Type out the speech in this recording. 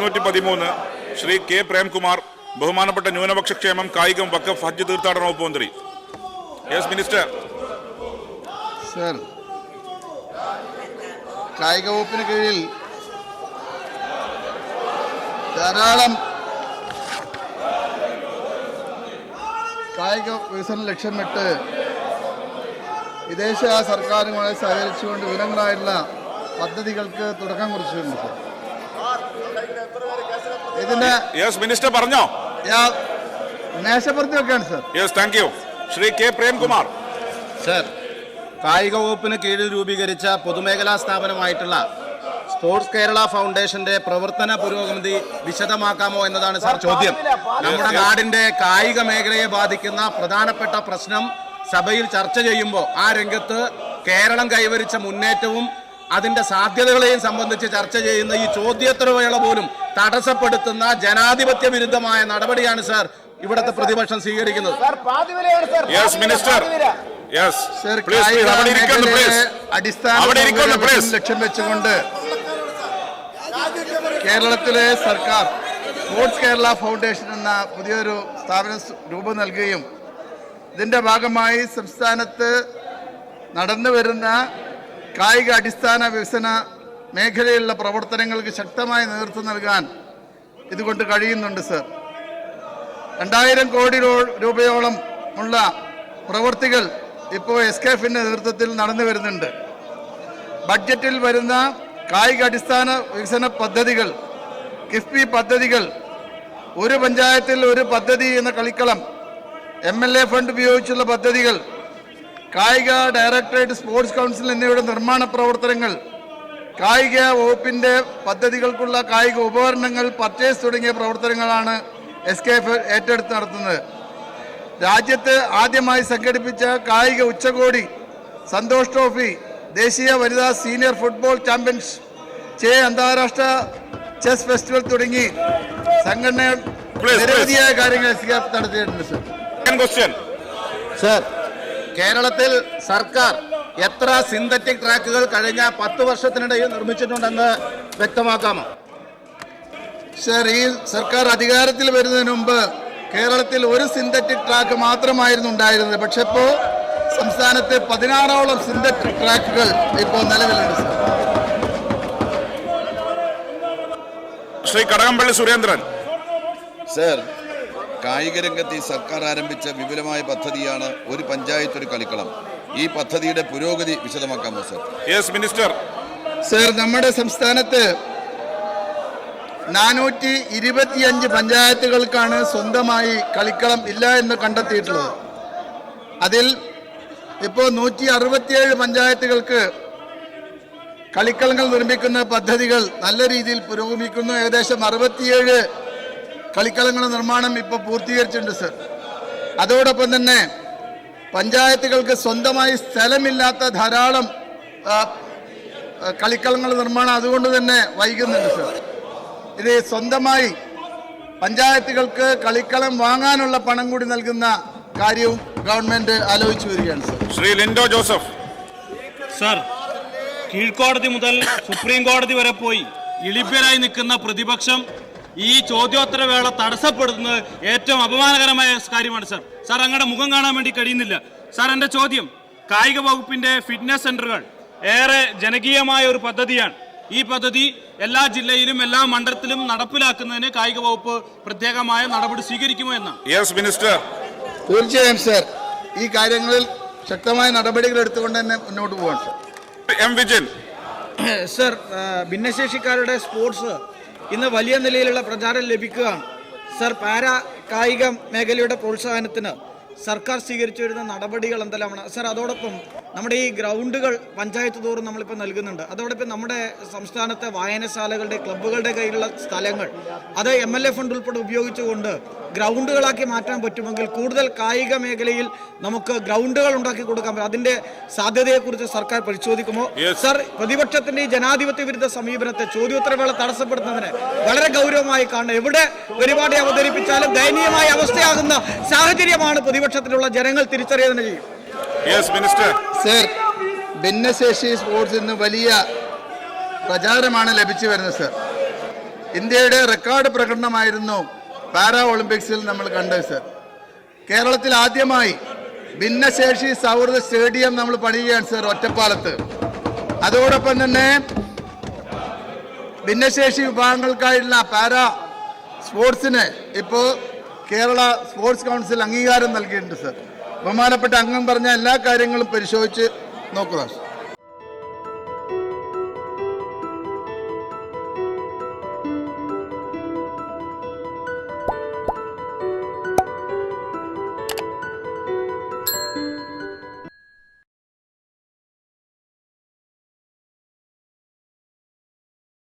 Shri K Premkumar ബഹുമാനപ്പെട്ട ന്യൂനപക്ഷ ക്ഷേമം കായികം വക്കഫ് ഹജ്ജ് തീർത്ഥാടന വകുപ്പ് മന്ത്രി. യെസ് മിനിസ്റ്റർ സർ കായിക വകുപ്പിന് കീഴിൽ ധാരാളം കായിക വികസനം ലക്ഷ്യമിട്ട് വിദേശ സർക്കാരുമായി സഹകരിച്ചുകൊണ്ട് വിവരങ്ങളായിട്ടുള്ള പദ്ധതികൾക്ക് തുടക്കം കുറിച്ചിട്ടുണ്ട് സർ ഇതിന്റെ യെസ് മിനിസ്റ്റർ പറഞ്ഞോ? യാ- മേശപ്പുറത്ത് വെക്കാണ് sir yes thank you Shri K Premkumar. Sir കായിക വകുപ്പിന് കീഴിൽ രൂപീകരിച്ച പൊതുമേഖലാ സ്ഥാപനമായിട്ടുള്ള സ്പോർട്സ് കേരള ഫൗണ്ടേഷന്റെ പ്രവർത്തന പുരോഗതി വിശദമാക്കാമോ എന്നതാണ് സാർ ചോദ്യം. നമ്മുടെ നാടിന്റെ കായിക മേഖലയെ ബാധിക്കുന്ന പ്രധാനപ്പെട്ട പ്രശ്നം സഭയിൽ ചർച്ച ചെയ്യുമ്പോൾ ആ രംഗത്ത് കേരളം കൈവരിച്ച മുന്നേറ്റവും അതിന്റെ സാധ്യതകളെയും സംബന്ധിച്ച് ചർച്ച ചെയ്യുന്ന ഈ ചോദ്യോത്തരവേള പോലും തടസ്സപ്പെടുത്തുന്ന ജനാധിപത്യ വിരുദ്ധമായ നടപടിയാണ് സാർ ഇവിടുത്തെ പ്രതിപക്ഷം സ്വീകരിക്കുന്നത്. Yes minister yes sir. Please കായിക പ്ലീസ് അവിടെ ഇരിക്കുന്നു മേഖലയിലെ പ്ലീസ് അടിസ്ഥാന ലക്ഷ്യം വെച്ചുകൊണ്ട് കേരളത്തിലെ സർക്കാർ സ്പോർട്സ് കേരള ഫൗണ്ടേഷൻ എന്ന പുതിയൊരു സ്ഥാപനം രൂപം നൽകുകയും ഇതിന്റെ ഭാഗമായി സംസ്ഥാനത്ത് നടന്നു വരുന്ന കായിക അടിസ്ഥാന വികസന മേഖലയിലുള്ള പ്രവർത്തനങ്ങൾക്ക് ശക്തമായ നേതൃത്വം നൽകാൻ ഇതുകൊണ്ട് കഴിയുന്നുണ്ട് സർ. രണ്ടായിരം കോടി രൂപയോളം ഉള്ള പ്രവൃത്തികൾ ഇപ്പോൾ എസ് കെ എഫിന്റെ നേതൃത്വത്തിൽ നടന്നു വരുന്നുണ്ട്. ബഡ്ജറ്റിൽ വരുന്ന കായിക അടിസ്ഥാന വികസന പദ്ധതികൾ കിഫ്ബി പദ്ധതികൾ ഒരു പഞ്ചായത്തിൽ ഒരു പദ്ധതി എന്ന കളിക്കളം എം എൽ എ ഫണ്ട് ഉപയോഗിച്ചുള്ള പദ്ധതികൾ കായിക ഡയറക്ടറേറ്റ് സ്പോർട്സ് കൗൺസിൽ എന്നിവയുടെ നിർമ്മാണ പ്രവർത്തനങ്ങൾ കായിക വകുപ്പിന്റെ പദ്ധതികൾക്കുള്ള കായിക ഉപകരണങ്ങൾ പർച്ചേസ് തുടങ്ങിയ പ്രവർത്തനങ്ങളാണ് എസ് കെ എഫ് ഏറ്റെടുത്ത് നടത്തുന്നത്. രാജ്യത്ത് ആദ്യമായി സംഘടിപ്പിച്ച കായിക ഉച്ചകോടി സന്തോഷ് ട്രോഫി ദേശീയ വനിതാ സീനിയർ ഫുട്ബോൾ ചാമ്പ്യൻസ് ചേ അന്താരാഷ്ട്ര ചെസ് ഫെസ്റ്റിവൽ തുടങ്ങി സംഘടന നിരവധിയായ കാര്യങ്ങൾ എസ് കെ എഫ് നടത്തിയിട്ടുണ്ട് സർ ക്വസ്റ്റ്യൻ സർ കേരളത്തിൽ സർക്കാർ എത്ര സിന്തറ്റിക് ട്രാക്കുകൾ കഴിഞ്ഞ പത്ത് വർഷത്തിനിടയിൽ നിർമ്മിച്ചിട്ടുണ്ടെന്ന് വ്യക്തമാക്കാമോ സർ ഈ സർക്കാർ അധികാരത്തിൽ വരുന്നതിന് മുമ്പ് കേരളത്തിൽ ഒരു സിന്തറ്റിക് ട്രാക്ക് മാത്രമായിരുന്നു ഉണ്ടായിരുന്നത്. പക്ഷെ ഇപ്പോൾ സംസ്ഥാനത്ത് പതിനാറോളം സിന്തറ്റിക് ട്രാക്കുകൾ ഇപ്പോൾ നിലവിലുണ്ട് സർ. ശ്രീ കടകംപള്ളി സുരേന്ദ്രൻ. സർ കായിക രംഗത്ത് ഈ സർക്കാർ ആരംഭിച്ച വിപുലമായ പദ്ധതിയാണ് ഒരു പഞ്ചായത്ത് ഒരു കളിക്കളം. ഈ പദ്ധതിയുടെ പുരോഗതി വിശദമാക്കാമോ സർ. യെസ് മിനിസ്റ്റർ സർ നമ്മുടെ സംസ്ഥാനത്ത് നാനൂറ്റി ഇരുപത്തിയഞ്ച് പഞ്ചായത്തുകൾക്കാണ് സ്വന്തമായി കളിക്കളം ഇല്ല എന്ന് കണ്ടെത്തിയിട്ടുള്ളത്. അതിൽ ഇപ്പോൾ നൂറ്റി അറുപത്തിയേഴ് പഞ്ചായത്തുകൾക്ക് കളിക്കളങ്ങൾ നിർമ്മിക്കുന്ന പദ്ധതികൾ നല്ല രീതിയിൽ പുരോഗമിക്കുന്നു. ഏകദേശം അറുപത്തിയേഴ് കളിക്കളങ്ങളുടെ നിർമ്മാണം ഇപ്പോൾ പൂർത്തീകരിച്ചിട്ടുണ്ട് സർ. അതോടൊപ്പം തന്നെ പഞ്ചായത്തുകൾക്ക് സ്വന്തമായി സ്ഥലമില്ലാത്ത ധാരാളം ആ, നിർമ്മാണം അതുകൊണ്ട് തന്നെ വൈകുന്നുണ്ട് സർ. ഇത് സ്വന്തമായി പഞ്ചായത്തുകൾക്ക് കളിക്കളം വാങ്ങാനുള്ള പണം കൂടി നൽകുന്ന കാര്യവും ഗവൺമെന്റ് ആലോചിച്ചു വരികയാണ് sir. Shri Lindo Joseph. Sir കീഴ്ക്കോടതി മുതൽ സുപ്രീം കോടതി വരെ പോയി ഇളിഭ്യരായി നിൽക്കുന്ന പ്രതിപക്ഷം ഈ ചോദ്യോത്തരവേള തടസ്സപ്പെടുത്തുന്നത് ഏറ്റവും അപമാനകരമായ കാര്യമാണ് സാർ. സാർ അങ്ങയുടെ മുഖം കാണാൻ വേണ്ടി കഴിയുന്നില്ല. സാർ എന്റെ ചോദ്യം കായിക വകുപ്പിന്റെ ഫിറ്റ്നസ് സെന്ററുകൾ ഏറെ ജനകീയമായ ഒരു പദ്ധതിയാണ്. ഈ പദ്ധതി എല്ലാ ജില്ലയിലും എല്ലാ മണ്ഡലത്തിലും നടപ്പിലാക്കുന്നതിന് കായിക വകുപ്പ് പ്രത്യേകമായ നടപടി സ്വീകരിക്കുമോ എന്നാണ്? യെസ് മിനിസ്റ്റർ തീർച്ചയായും സർ. ഈ കാര്യങ്ങളിൽ ശക്തമായ നടപടികൾ എടുത്തുകൊണ്ട് തന്നെ മുന്നോട്ട് പോകണം സർ. എം വിജയൻ സർ ഭിന്നശേഷിക്കാരുടെ സ്പോർട്സ് ഇന്ന് വലിയ നിലയിലുള്ള പ്രചാരം ലഭിക്കുകയാണ്. സർ പാരാ കായിക മേഖലയുടെ പ്രോത്സാഹനത്തിന് സർക്കാർ സ്വീകരിച്ചു വരുന്ന നടപടികൾ എന്തെല്ലാമാണ്? സർ അതോടൊപ്പം നമ്മുടെ ഈ ഗ്രൗണ്ടുകൾ പഞ്ചായത്ത് തോറും നമ്മളിപ്പോൾ നൽകുന്നുണ്ട്. അതോടൊപ്പം നമ്മുടെ സംസ്ഥാനത്തെ വായനശാലകളുടെ ക്ലബ്ബുകളുടെ കയ്യിലുള്ള സ്ഥലങ്ങൾ അത് എം എൽ എ ഫണ്ട് ഉൾപ്പെടെ ഉപയോഗിച്ചുകൊണ്ട് ഗ്രൗണ്ടുകളാക്കി മാറ്റാൻ പറ്റുമെങ്കിൽ കൂടുതൽ കായിക മേഖലയിൽ നമുക്ക് ഗ്രൗണ്ടുകൾ ഉണ്ടാക്കി കൊടുക്കാൻ പറ്റും. അതിന്റെ സാധ്യതയെക്കുറിച്ച് സർക്കാർ പരിശോധിക്കുമോ? സർ പ്രതിപക്ഷത്തിന്റെ ഈ ജനാധിപത്യ വിരുദ്ധ സമീപനത്തെ ചോദ്യോത്തരവേള തടസ്സപ്പെടുത്തുന്നതിന് വളരെ ഗൗരവമായി കാണണം. എവിടെ പരിപാടി അവതരിപ്പിച്ചാലും ദയനീയമായ അവസ്ഥയാകുന്ന സാഹചര്യമാണ് പ്രതിപക്ഷത്തിലുള്ള ജനങ്ങൾ തിരിച്ചറിയുന്നത് ചെയ്യും. സർ ഭിന്നശേഷി സ്പോർട്സ് ഇന്ന് വലിയ പ്രചാരമാണ് ലഭിച്ചു വരുന്നത് സർ ഇന്ത്യയുടെ റെക്കോർഡ് പ്രകടനമായിരുന്നു പാരാ ഒളിമ്പിക്സിൽ നമ്മൾ കണ്ടത് സർ കേരളത്തിൽ ആദ്യമായി ഭിന്നശേഷി സൗഹൃദ സ്റ്റേഡിയം നമ്മൾ പണിയുകയാണ് സർ ഒറ്റപ്പാലത്ത്. അതോടൊപ്പം തന്നെ ഭിന്നശേഷി വിഭാഗങ്ങൾക്കായിട്ടുള്ള പാരാ സ്പോർട്സിന് ഇപ്പോൾ കേരള സ്പോർട്സ് കൗൺസിൽ അംഗീകാരം നൽകിയിട്ടുണ്ട് സർ ബഹുമാനപ്പെട്ട അംഗം പറഞ്ഞ എല്ലാ കാര്യങ്ങളും പരിശോധിച്ച് നോക്കുക.